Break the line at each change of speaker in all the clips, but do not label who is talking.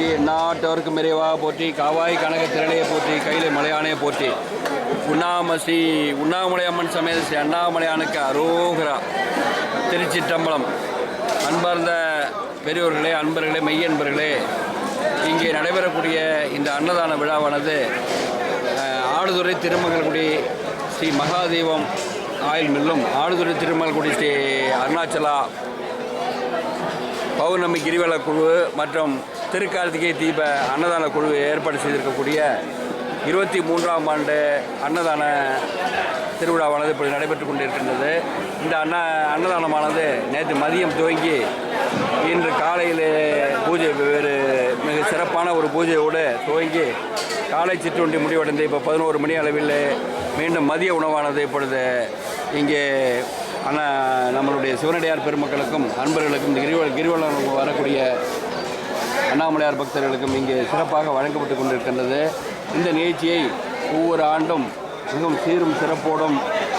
போற்றி எந்நாட்டவருக்கும் இறைவா போற்றி காவாய் கனக திரளையை போற்றி கையில மலையானே போற்றி உண்ணாமசி உண்ணாமலை அம்மன் சமேத ஸ்ரீ அண்ணாமலையானுக்கு அரோகரா திருச்சிற்றம்பலம் அன்பார்ந்த பெரியோர்களே அன்பர்களே மெய்யன்பர்களே இங்கே நடைபெறக்கூடிய இந்த அன்னதான விழாவானது ஆடுதுறை திருமகள்குடி ஸ்ரீ மகாதீபம் ஆயில் மில்லும் ஆடுதுறை திருமகள்குடி ஸ்ரீ அருணாச்சலா பௌர்ணமி கிரிவல குழு மற்றும் திருக்கார்த்திகை தீப அன்னதான குழு ஏற்பாடு செய்திருக்கக்கூடிய இருபத்தி மூன்றாம் ஆண்டு அன்னதான திருவிழாவானது இப்பொழுது நடைபெற்று கொண்டிருக்கின்றது. இந்த அன்ன அன்னதானமானது நேற்று மதியம் துவங்கி இன்று காலையில் பூஜை வேறு மிக சிறப்பான ஒரு பூஜையோடு துவங்கி காலை சிற்றுண்டி முடிவடைந்து இப்போ பதினோரு மணி அளவில் மீண்டும் மதிய உணவானது இப்பொழுது இங்கே அண்ணா நம்மளுடைய சிவனடியார் பெருமக்களுக்கும் அன்பர்களுக்கும் இந்த கிரிவல கிரிவலம் வரக்கூடிய அண்ணாமலையார் பக்தர்களுக்கும் இங்கே சிறப்பாக வழங்கப்பட்டு கொண்டிருக்கின்றது. இந்த நிகழ்ச்சியை ஒவ்வொரு ஆண்டும் மிகவும் சீரும் சிறப்போடும்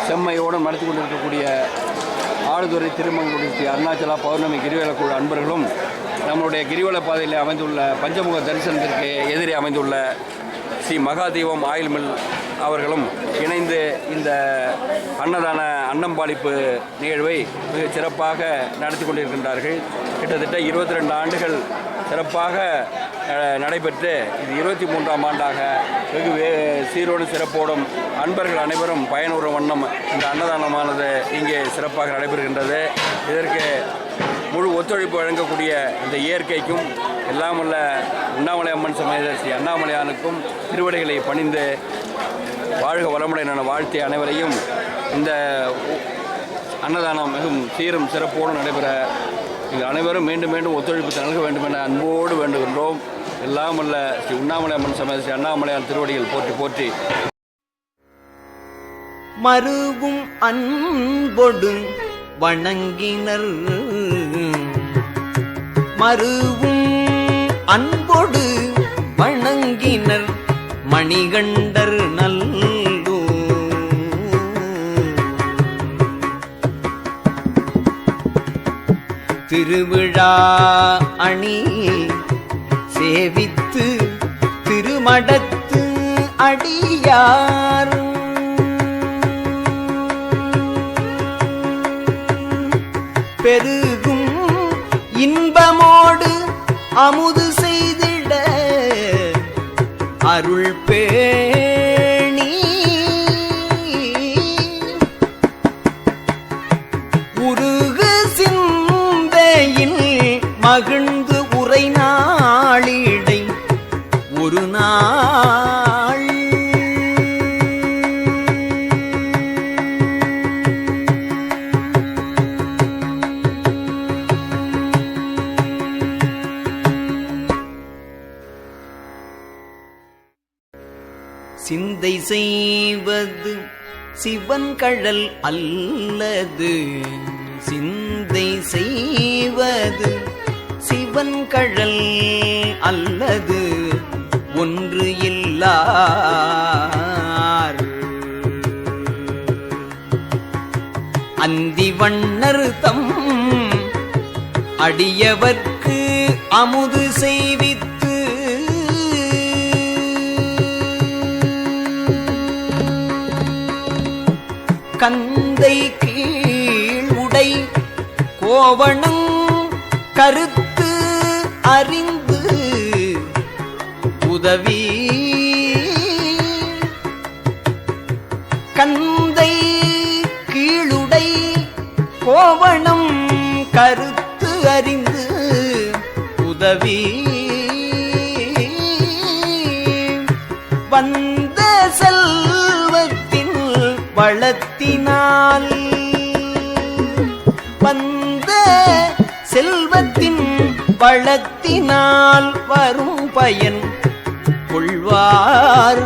செம்மையோடும் நடத்தி கொண்டிருக்கக்கூடிய ஆடுதுறை திருமங்குடி ஸ்ரீ அருணாச்சலா பௌர்ணமி கிரிவல குழு அன்பர்களும் நம்மளுடைய கிரிவல பாதையில் அமைந்துள்ள பஞ்சமுக தரிசனத்திற்கு எதிரே அமைந்துள்ள ஸ்ரீ மகாதீபம் ஆயில் மில் அவர்களும் இணைந்து இந்த அன்னதான அன்னம்பாளிப்பு நிகழ்வை மிக சிறப்பாக நடத்தி கொண்டிருக்கின்றார்கள். கிட்டத்தட்ட இருபத்தி ரெண்டு ஆண்டுகள் சிறப்பாக நடைபெற்று இது இருபத்தி மூன்றாம் ஆண்டாக வெகு வே சீரோடு சிறப்போடும் அன்பர்கள் அனைவரும் பயனுறும் வண்ணம் இந்த அன்னதானமானது இங்கே சிறப்பாக நடைபெறுகின்றது. இதற்கு முழு ஒத்துழைப்பு வழங்கக்கூடிய இந்த இயற்கைக்கும் எல்லாம் உள்ள உண்ணாமலை அம்மன் சமேத ஸ்ரீ அண்ணாமலையானுக்கும் திருவடிகளை பணிந்து வாழ்க வளமுடன் என வாழ்த்திய அனைவரையும் இந்த அன்னதானம் மிகவும் சீரும் சிறப்போடு நடைபெற நீங்கள் அனைவரும் மீண்டும் மீண்டும் ஒத்துழைப்பு நல்க வேண்டும் என அன்போடு வேண்டுகின்றோம். எல்லாம் ஸ்ரீ உண்ணாமலை அம்மன் சமேத ஸ்ரீ அண்ணாமலையான் திருவடிகள் போற்றி போற்றி.
மருவும் அன்பொடு வணங்கினர். மருவும் அன்பொடு வணங்கினர். மணிகண்டர் திருவிழா அணி சேவித்து திருமடத்து அடியார். பெருகும் இன்பமோடு அமுது செய்திட அருள் பே சிந்தை செய்வது சிவன் கழல் அல்லது சிந்தை செய்வது சிவன் கழல் அல்லது ஒன்று இல்லார். அந்தி வண்ணர் அடியவர்க்கு அமுது செய்வித்து கந்தை கீழ் உடை கோவணம் கருத்து அறிந்து உதவி. கந்தை கீழுடை கோவணம் கருத்து அறிந்து உதவி. வந்த வளத்தினால் வந்த செல்வத்தின் வளத்தினால் வரும் பயன் கொள்வார்.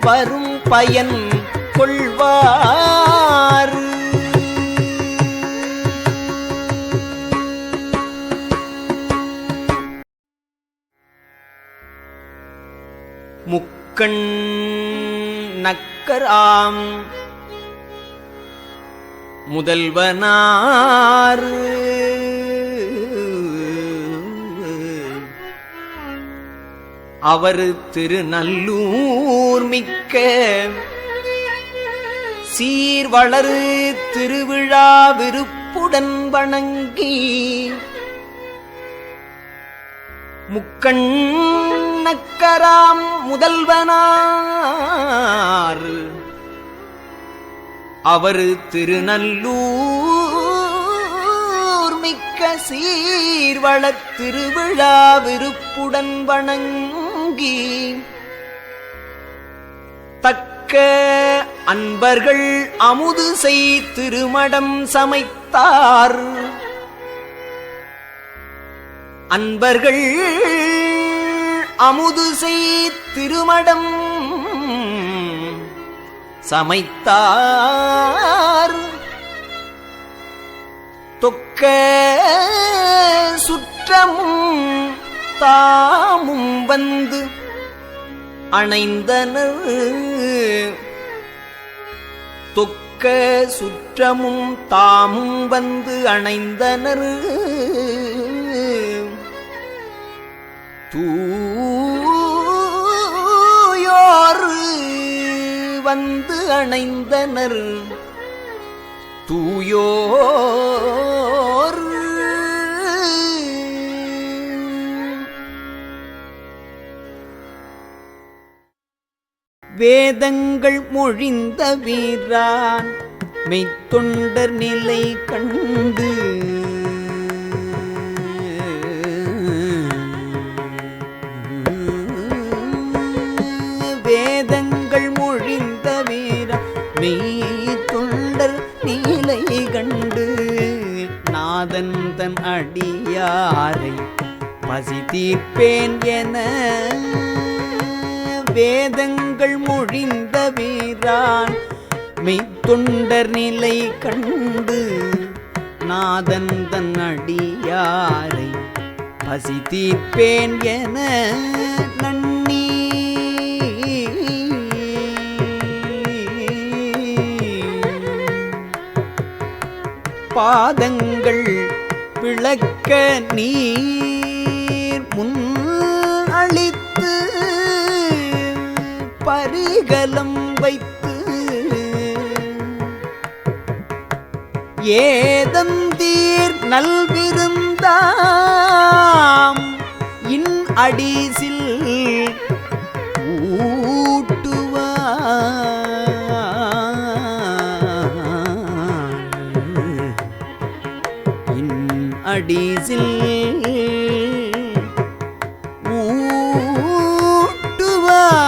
வரும் பயன் கொள்வார். முக்கண் நக்கராம் முதல்வனார். அவர் திருநல்லூர் மிக்க சீர்வளரு திருவிழா விருப்புடன் வணங்கி முக்கண் முக்கண்ணக்கராம் முதல்வனார். அவர் திருநல்லூர் மிக்க சீர்வளத் திருவிழா விருப்புடன் வணங்கி தக்க அன்பர்கள் அமுது செய் திருமடம் சமைத்தார். அன்பர்கள் அமுது திருமடம். சமைத்தார். தொக்க சுற்றமும் தாமும் வந்து அணைந்தனர் தொக்க சுற்றமும் தாமும் வந்து அணைந்தனர். தூ வந்து அணைந்தனர். தூயோர். வேதங்கள் மொழிந்த வீரான் மெய்த்தொண்டர் நிலை கண்டு அடியாரை பசி தீர்ப்பேன் என வேதங்கள் மொழிந்த வீரான் மெய்த்தொண்டர் நிலை கண்டு நாதன் தன் அடியாரை பசி தீர்ப்பேன் என நன்னி பாதங்கள் விளக்க நீர் முன் அழித்து பரிகலம் வைத்து ஏதந்தீர் நல்விருந்தாம். இன் அடிசில் இன் அடிசில் ஊட்டுவார்.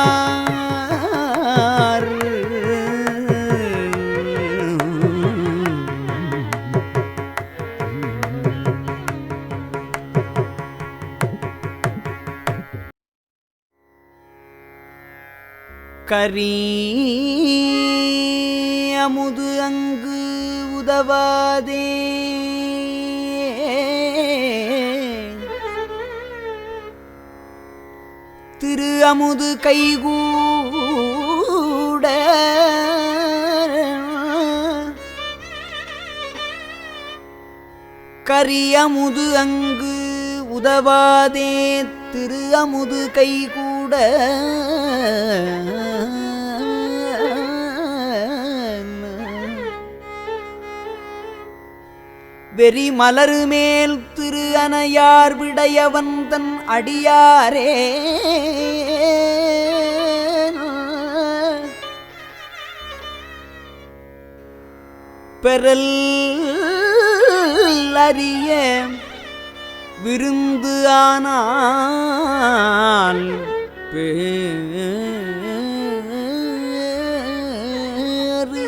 கரீ அமுது அங்கு உதவாதே. அமுது கைகூட. கரியமுது அங்கு உதவாதே திரு அமுது கைகூட. வெறி மலரு மேல் திரு அணையார் விடையவன் தன் அடியாரே. பெறல் அறிய விருந்து ஆனால் பேறு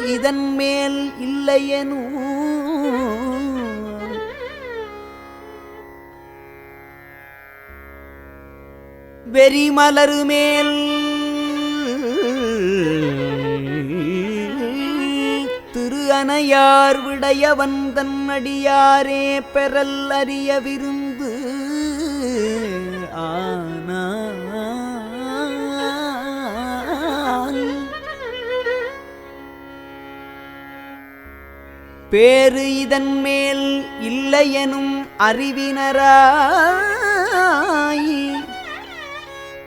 இதன் மேல் இல்லையனூ. வெறிமலரு மேல் திரு விடையவன் தன்னடியாரே பெறல் அறிய விருந்து ஆனால் பேறு இதன் மேல் இல்லையெனும் அறிவினராய்.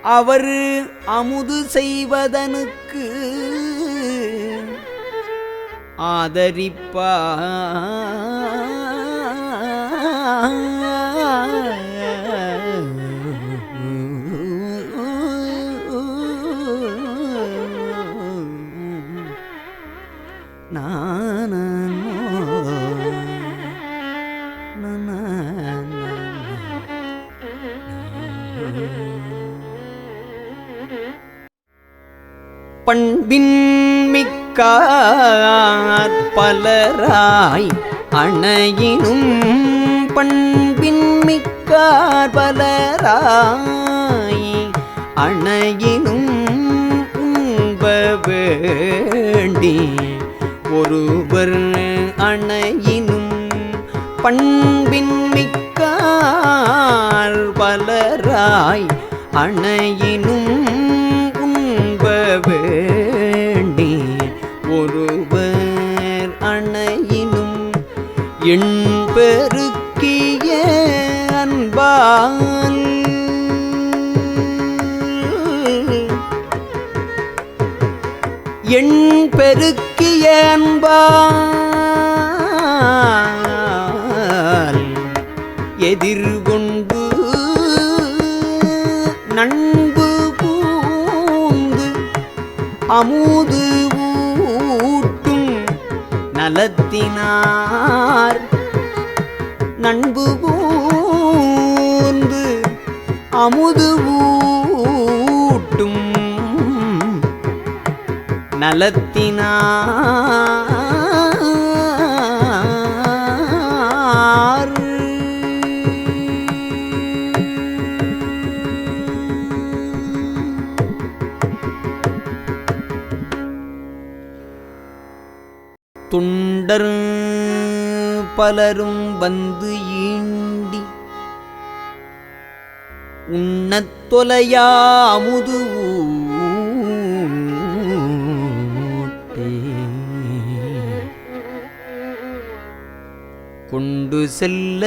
அவர் அமுது செய்வதனுக்கு ஆதரிப்பா பண்பின் பலராய் அணையினும் பண்பின் மிக்கார் பலராய் அணையினும் உண்ப வேண்டி ஒருவர் அணையினும் பண்பின் மிக்கார் பலராய் அணையினும் உண்ப எண் பெருக்கி ஏன்பால் எதிர்கொண்டு நண்பு பூந்து அமுது ஊட்டும் நலத்தினார். நண்பு பூந்து அமுது ஊ நலத்தினார். துண்டர் பலரும் வந்து ஈண்டி உண்ணத் தொலையா அமுது ஊ கொண்டு செல்ல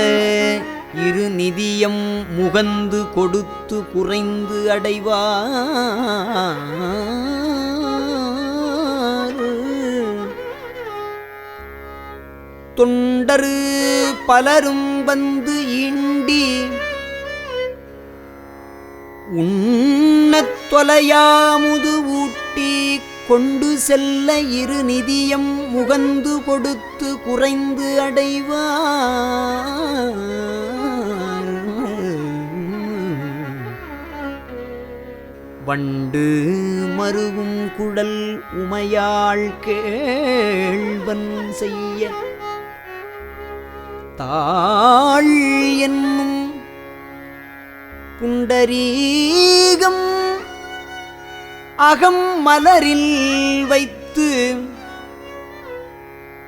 இரு நிதியம் முகந்து கொடுத்து குறைந்து அடைவார். தொண்டரு பலரும் வந்து ஈண்டி உண்ணத் தொலையாமுது ஊட்டி கொண்டு செல்ல இரு நிதியம் முகந்து கொடுத்து குறைந்து அடைவார். வண்டு மருகும் குழல் உமையாள் கேள்வன் செய்ய தாள் என்னும் புண்டரீகம் அகம் மலரில் வைத்து